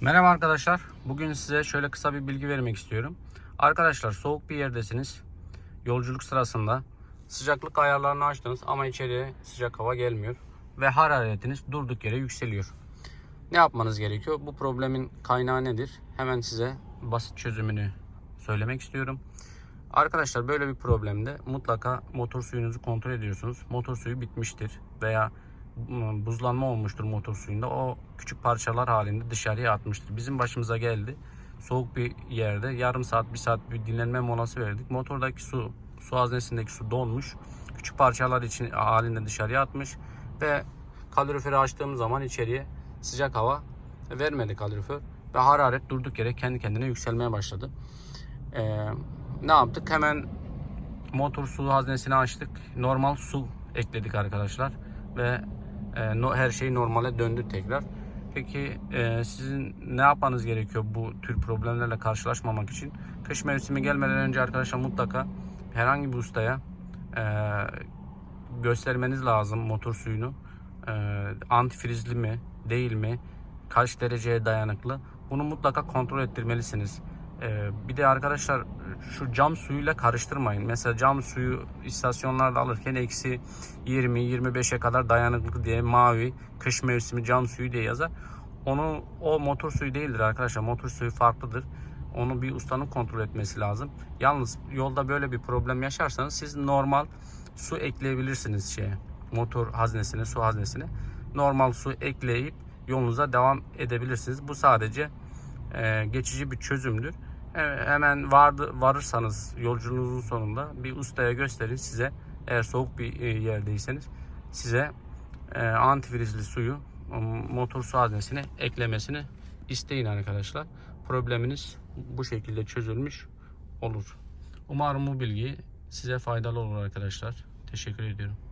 Merhaba arkadaşlar. Bugün size şöyle kısa bir bilgi vermek istiyorum. Arkadaşlar soğuk bir yerdesiniz. Yolculuk sırasında sıcaklık ayarlarını açtınız ama içeriye sıcak hava gelmiyor ve hararetiniz durduk yere yükseliyor. Ne yapmanız gerekiyor? Bu problemin kaynağı nedir? Hemen size basit çözümünü söylemek istiyorum. Arkadaşlar böyle bir problemde mutlaka motor suyunuzu kontrol ediyorsunuz. Motor suyu bitmiştir veya buzlanma olmuştur motor suyunda. O küçük parçalar halinde dışarıya atmıştır. Bizim başımıza geldi. Soğuk bir yerde yarım saat bir saat bir dinlenme molası verdik. Motordaki su su haznesindeki su donmuş. Küçük parçalar için halinde dışarıya atmış ve kaloriferi açtığımız zaman içeriye sıcak hava vermedi kalorifer ve hararet durduk yere kendi kendine yükselmeye başladı. Ee, ne yaptık? Hemen motor su haznesini açtık. Normal su ekledik arkadaşlar ve her şey normale döndü tekrar. Peki e, sizin ne yapmanız gerekiyor bu tür problemlerle karşılaşmamak için? Kış mevsimi gelmeden önce arkadaşlar mutlaka herhangi bir ustaya e, göstermeniz lazım motor suyunu. E, antifrizli mi, değil mi, kaç dereceye dayanıklı? Bunu mutlaka kontrol ettirmelisiniz. Ee, bir de arkadaşlar şu cam suyuyla karıştırmayın. Mesela cam suyu istasyonlarda alırken eksi 20-25'e kadar dayanıklı diye mavi kış mevsimi cam suyu diye yazar. Onu o motor suyu değildir arkadaşlar. Motor suyu farklıdır. Onu bir ustanın kontrol etmesi lazım. Yalnız yolda böyle bir problem yaşarsanız siz normal su ekleyebilirsiniz şeye. Motor haznesine, su haznesine. Normal su ekleyip yolunuza devam edebilirsiniz. Bu sadece e, geçici bir çözümdür. Hemen vardı, varırsanız yolculuğunuzun sonunda bir ustaya gösterin size eğer soğuk bir e, yerdeyseniz size e, antifrizli suyu motor su haznesine eklemesini isteyin arkadaşlar. Probleminiz bu şekilde çözülmüş olur. Umarım bu bilgi size faydalı olur arkadaşlar. Teşekkür ediyorum.